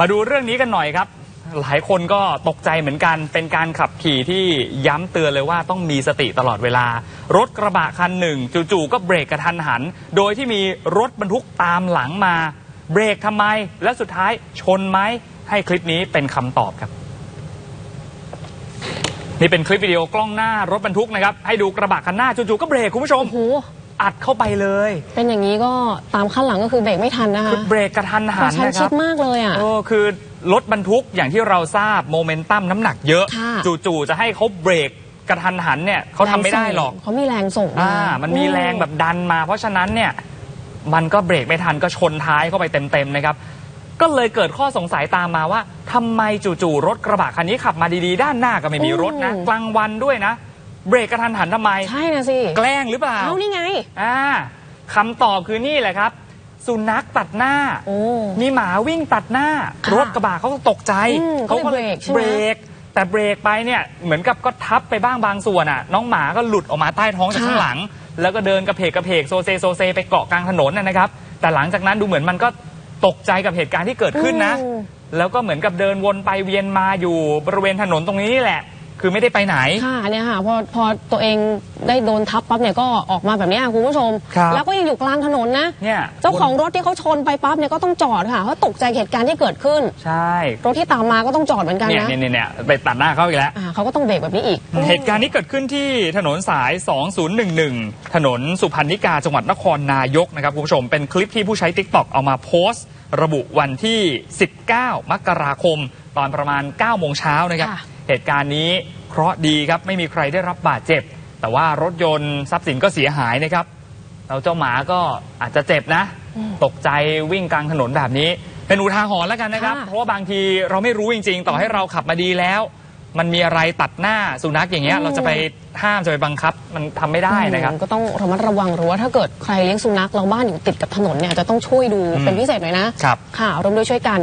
มาดูเรื่องนี้กันหน่อยครับ หลายคนก็ตกใจเหมือนกันเป็นการขับขี่ที่ย้ำเตือนเลยว่าต้องมีสติตลอดเวลา รถกระบะคันหนึ่ง จู่ๆก็เบรกกระทันหัน โดยที่มีรถบรรทุกตามหลังมา เบรกทำไม และสุดท้ายชนไหมให้คลิปนี้เป็นคำตอบครับ นี่เป็นคลิปวิดีโอกล้องหน้ารถบรรทุกนะครับ ให้ดูกระบะคันหน้าจู่ๆก็เบรกคุณผู้ชม อ้โหอัดเข้าไปเลยเป็นอย่างนี้ก็ตามขั้นหลังก็คือเบรกไม่ทันนะคะคือเบรกกระทันหันกระชั้นนะคชิรับดมากเลยอะเออคือรถบรรทุกอย่างที่เราทราบโมเมนตัมน้ำหนักเยอะค่ะจู่ๆจะให้เขาเบรกกระทันหันเนี่ยเขาทำไม่ได้หรอกเขามีแรงส่งอ่ามันมีแรงแบบดันมา เพราะฉะนั้นเนี่ยมันก็เบรกไม่ทันก็ชนท้ายเข้าไปเต็มๆนะครับ ก็เลยเกิดข้อสงสัยตามมาว่าทำไมจู่ๆรถกระบะคันนี้ขับมาดีๆ ด้านหน้าก็ไม่มีรถนะกลางวันด้วยนะ เบรกกระทันหันทำไม ใช่นะสิแกล้งหรือเปล่า เอ้านี่ไง อ่าคำตอบคือนี่แหละครับ สุนัขตัดหน้า โอ้ มีหมาวิ่งตัดหน้า ค่ะรถกระบะเขาก็ตกใจอืมเขาเลยเบรกใช่ไหม เบรก แต่เบรกไปเนี่ยเหมือนกับก็ทับไปบ้างบางส่วนอะ น้องหมาก็หลุดออกมาใต้ท้องจากข้างหลัง แล้วก็เดินกระเพกกระเพกโซเซโซเซไปเกาะกลางถนนนะนะครับ แต่หลังจากนั้นดูเหมือนมันก็ตกใจกับเหตุการณ์ที่เกิดขึ้นนะ อืม แล้วก็เหมือนกับเดินวนไปเวียนมาอยู่บริเวณถนนตรงนี้นี่แหละ คือไม่ได้ไปไหน ค่ะเนี่ยค่ะพอพอตัวเองได้โดนทับปั๊บเนี่ยก็ออกมาแบบเนี้ยคุณผู้ชม ครับ แล้วก็ยังอยู่กลางถนนนะเนี่ยเจ้าของรถที่เขาชนไปปั๊บเนี่ยก็ต้องจอดค่ะเพราะตกใจเหตุการณ์ที่เกิดขึ้น ใช่รถที่ตามมาก็ต้องจอดเหมือนกันเนี่ยนะเนี่ยเนี่ยไปตัดหน้าเขาอีกแล้ว อ่าเขาก็ต้องเบรกแบบนี้อีก เหตุการณ์นี้เกิดขึ้นที่ถนนสาย 2011 ถนนสุพรรณนิกาจังหวัดนครนายกนะครับคุณผู้ชม เป็นคลิปที่ผู้ใช้ TikTok เอามาโพสต์ ระบุวันที่ 19 มกราคม ตอนประมาณ9โมงเช้านะครับค่ะเหตุการณ์นี้เคราะห์ดีครับไม่มีใครได้รับบาดเจ็บ แต่ว่ารถยนต์ทรัพย์สินก็เสียหายนะครับแล้วเจ้าหมาก็อาจจะเจ็บนะ ตกใจวิ่งกลางถนนแบบนี้ เป็นอุทาหรณ์แล้วกันนะครับค่ะเพราะว่าบางทีเราไม่รู้จริง ๆ ต่อให้เราขับมาดีแล้ว มันมีอะไรตัดหน้าสุนัขอย่างเงี้ยอืมเราจะไปห้ามจะไปบังคับมันทำไม่ได้นะครับอืมก็ต้องระมัดระวังหรือว่าถ้าเกิดใครเลี้ยงสุนัขเราบ้านอยู่ติดกับถนนเนี่ยจะต้องช่วยดูอืมเป็นพิเศษหน่อยนะครับค่ะร่วมด้วยช่วยกัน